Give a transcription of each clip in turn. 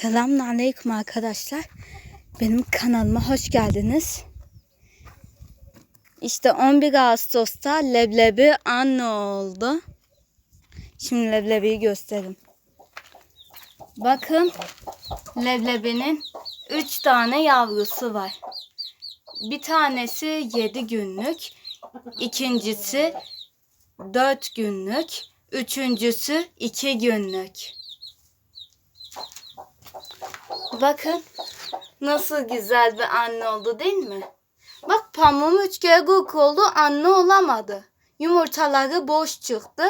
Selamünaleyküm arkadaşlar. Benim kanalıma hoş geldiniz. İşte 11 Ağustos'ta leblebi anne oldu. Şimdi leblebiyi göstereyim. Bakın leblebinin 3 tane yavrusu var. Bir tanesi 7 günlük, ikincisi 4 günlük, üçüncüsü 2 günlük. Bakın nasıl güzel bir anne oldu değil mi? Bak pamuğum üç kere gurk oldu anne olamadı. Yumurtaları boş çıktı.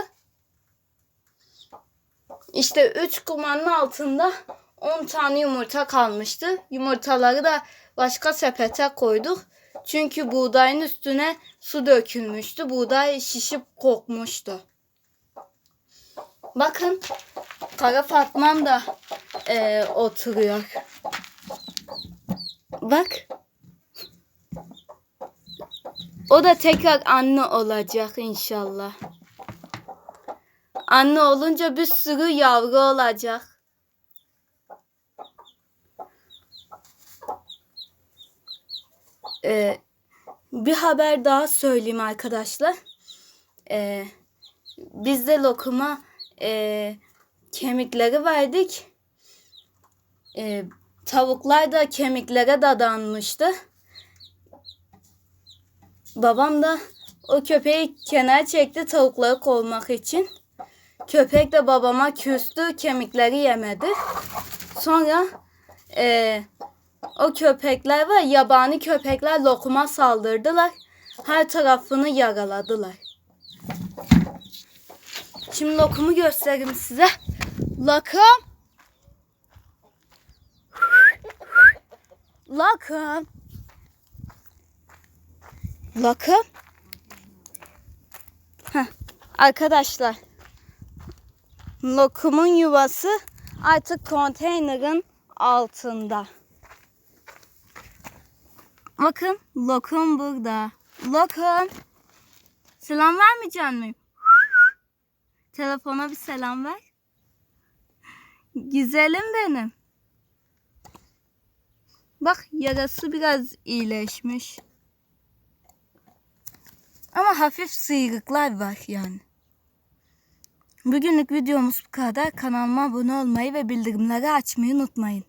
İşte üç kumanın altında 10 tane yumurta kalmıştı. Yumurtaları da başka sepete koyduk. Çünkü buğdayın üstüne su dökülmüştü. Buğday şişip kokmuştu. Bakın Kara Fatmam da e, oturuyor. Bak. O da tekrar anne olacak inşallah. Anne olunca bir sürü yavru olacak. Ee, bir haber daha söyleyeyim arkadaşlar. Ee, biz de lokuma e, kemikleri verdik. E, tavuklar da kemiklere dadanmıştı. Babam da o köpeği kenara çekti tavukları kovmak için. Köpek de babama küstü, kemikleri yemedi. Sonra e, o köpekler var, yabani köpekler lokuma saldırdılar. Her tarafını yaraladılar. Şimdi lokumu göstereyim size. Lokum. Lokum. Lokum. Heh, arkadaşlar. Lokumun yuvası artık konteynerin altında. Bakın lokum burada. Lokum. Selam vermeyecek miyim? Telefona bir selam ver. Güzelim benim. Bak yarası biraz iyileşmiş. Ama hafif sıyrıklar var yani. Bugünlük videomuz bu kadar. Kanalıma abone olmayı ve bildirimleri açmayı unutmayın.